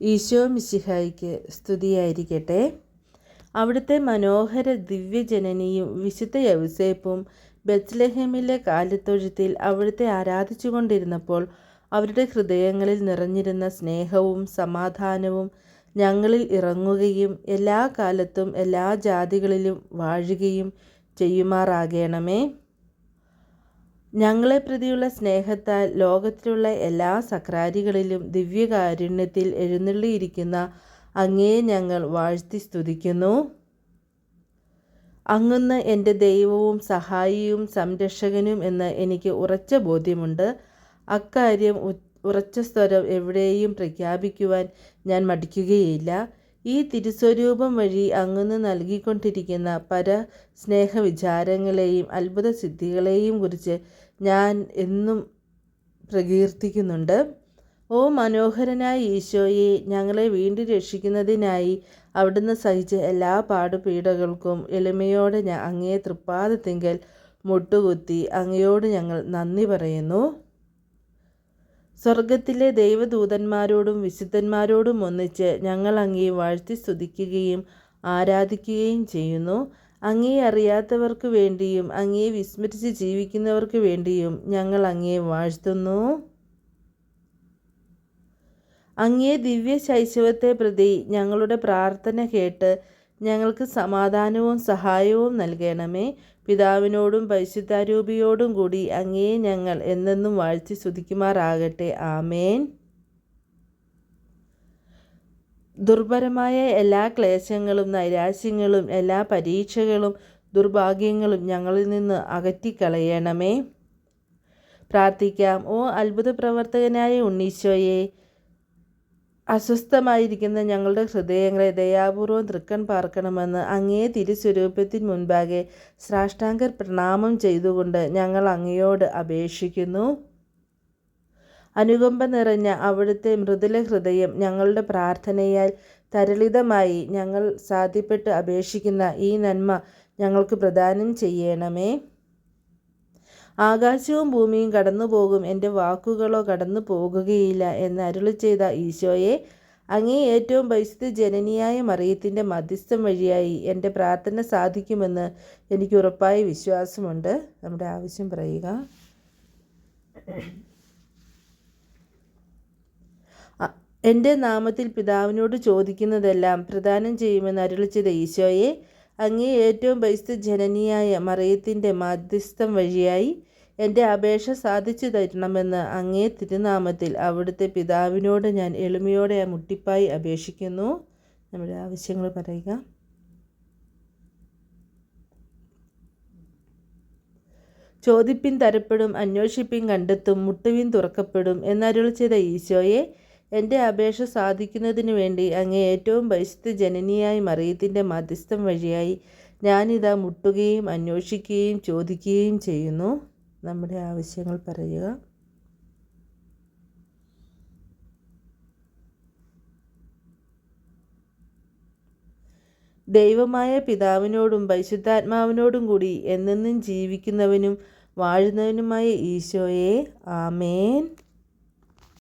ഈശോ മിശിഹായിക്ക് സ്തുതിയായിരിക്കട്ടെ. അവിടുത്തെ മനോഹര ദിവ്യജനനിയും വിശുദ്ധ യൗസേപ്പും ബത്ലഹേമിലെ കാലിത്തൊഴുത്തിൽ അവിടുത്തെ ആരാധിച്ചുകൊണ്ടിരുന്നപ്പോൾ അവരുടെ ഹൃദയങ്ങളിൽ നിറഞ്ഞിരുന്ന സ്നേഹവും സമാധാനവും ഞങ്ങളിൽ ഇറങ്ങുകയും എല്ലാ കാലത്തും എല്ലാ ജാതികളിലും വാഴുകയും ചെയ്യുമാറാകണമേ. ഞങ്ങളെ പ്രതിയുള്ള സ്നേഹത്താൽ ലോകത്തിലുള്ള എല്ലാ സക്രാരികളിലും ദിവ്യകാരുണ്യത്തിൽ എഴുന്നള്ളിയിരിക്കുന്ന അങ്ങേ ഞങ്ങൾ വാഴ്ത്തി സ്തുതിക്കുന്നു. അങ്ങുന്ന് എന്റെ ദൈവവും സഹായിയും സംരക്ഷകനും എന്ന് എനിക്ക് ഉറച്ച ബോധ്യമുണ്ട്. അക്കാര്യം ഉറച്ച സ്വരം എവിടെയും പ്രഖ്യാപിക്കുവാൻ ഞാൻ മടിക്കുകയില്ല. ഈ തിരുസ്വരൂപം വഴി അങ്ങുന്ന് നൽകിക്കൊണ്ടിരിക്കുന്ന പര സ്നേഹ വിചാരങ്ങളെയും അത്ഭുത സിദ്ധികളെയും കുറിച്ച് ഞാൻ എന്നും പ്രകീർത്തിക്കുന്നുണ്ട്. ഓ മനോഹരനായ ഈശോയെ ഞങ്ങളെ വീണ്ടും രക്ഷിക്കുന്നതിനായി അവിടുന്ന് സഹിച്ച എല്ലാ പാടുപീടകൾക്കും എളിമയോടെ ഞാൻ അങ്ങേ തൃപ്പാദത്തിങ്കൽ മുട്ടുകുത്തി അങ്ങയോട് ഞങ്ങൾ നന്ദി പറയുന്നു. സ്വർഗത്തിലെ ദൈവദൂതന്മാരോടും വിശുദ്ധന്മാരോടും ഒന്നിച്ച് ഞങ്ങൾ അങ്ങേ വാഴ്ത്തി സ്തുതിക്കുകയും ആരാധിക്കുകയും ചെയ്യുന്നു. അങ്ങേ അറിയാത്തവർക്ക് വേണ്ടിയും അങ്ങേ വിസ്മരിച്ച് ജീവിക്കുന്നവർക്ക് വേണ്ടിയും ഞങ്ങൾ അങ്ങേ വാഴ്ത്തുന്നു. അങ്ങേ ദിവ്യ ശൈശവത്തെ പ്രതി ഞങ്ങളുടെ പ്രാർത്ഥന കേട്ട് ഞങ്ങൾക്ക് സമാധാനവും സഹായവും നൽകണമേ. പിതാവിനോടും പരിശുദ്ധാരൂപിയോടും കൂടി അങ്ങേ ഞങ്ങൾ എന്നെന്നും വാഴ്ത്തി സ്തുതിക്കുമാറാകട്ടെ. ആമേൻ. ദുർബലമായ എല്ലാ ക്ലേശങ്ങളും നൈരാശ്യങ്ങളും എല്ലാ പരീക്ഷകളും ദുർഭാഗ്യങ്ങളും ഞങ്ങളിൽ നിന്ന് അകറ്റിക്കളയണമേ. പ്രാർത്ഥിക്കാം. ഓ അത്ഭുത പ്രവർത്തകനായ ഉണ്ണീശോയെ അസ്വസ്ഥമായിരിക്കുന്ന ഞങ്ങളുടെ ഹൃദയങ്ങളെ ദയാപൂർവം തൃക്കൺ പാർക്കണമെന്ന് അങ്ങേ തിരുസ്വരൂപത്തിന് മുൻപാകെ സാഷ്ടാംഗർ പ്രണാമം ചെയ്തുകൊണ്ട് ഞങ്ങൾ അങ്ങയോട് അപേക്ഷിക്കുന്നു. അനുകമ്പ നിറഞ്ഞ അവിടുത്തെ മൃദുല ഹൃദയം ഞങ്ങളുടെ പ്രാർത്ഥനയാൽ തരളിതമായി ഞങ്ങൾ സാധ്യപ്പെട്ട് അപേക്ഷിക്കുന്ന ഈ നന്മ ഞങ്ങൾക്ക് പ്രദാനം ചെയ്യണമേ. ആകാശവും ഭൂമിയും കടന്നു പോകും എന്റെ വാക്കുകളോ കടന്നു പോകുകയില്ല എന്ന് അരുളി ചെയ്ത ഈശോയെ അങ്ങേ ഏറ്റവും പരിശുദ്ധ ജനനിയായ മറിയത്തിന്റെ മധ്യസ്ഥം വഴിയായി എന്റെ പ്രാർത്ഥന സാധിക്കുമെന്ന് എനിക്ക് ഉറപ്പായ വിശ്വാസമുണ്ട്. നമ്മുടെ ആവശ്യം പറയുക. എന്റെ നാമത്തിൽ പിതാവിനോട് ചോദിക്കുന്നതെല്ലാം പ്രദാനം ചെയ്യുമെന്ന് അരുളിച്ചത് ഈശോയെ അങ്ങേ ഏറ്റവും പരിശുദ്ധ ജനനിയായ മറിയത്തിന്റെ മധ്യസ്ഥം വഴിയായി എന്റെ അപേക്ഷ സാധിച്ചു തരണമെന്ന് അങ്ങേ തിരുനാമത്തിൽ അവിടുത്തെ പിതാവിനോട് ഞാൻ എളിമയോടെ മുട്ടിപ്പായി അപേക്ഷിക്കുന്നു. നമ്മുടെ ആവശ്യങ്ങൾ പറയുക. ചോദിപ്പിൻ തരപ്പെടും അന്വേഷിപ്പിൻ കണ്ടെത്തും മുട്ടുവിൻ തുറക്കപ്പെടും എന്നരുൾ ചെയ്ത ഈശോയെ എന്റെ അപേക്ഷ സാധിക്കുന്നതിന് വേണ്ടി അങ്ങേ ഏറ്റവും പരിശുദ്ധ ജനനിയായി മറിയത്തിന്റെ മധ്യസ്ഥം വഴിയായി ഞാനിതാ മുട്ടുകയും അന്വേഷിക്കുകയും ചോദിക്കുകയും ചെയ്യുന്നു. നമ്മുടെ ആവശ്യങ്ങൾ പറയുക. ദൈവമായ പിതാവിനോടും പരിശുദ്ധാത്മാവിനോടും കൂടി എന്നെന്നും ജീവിക്കുന്നവനും വാഴുന്നവനുമായ ഈശോയെ. ആമേൻ.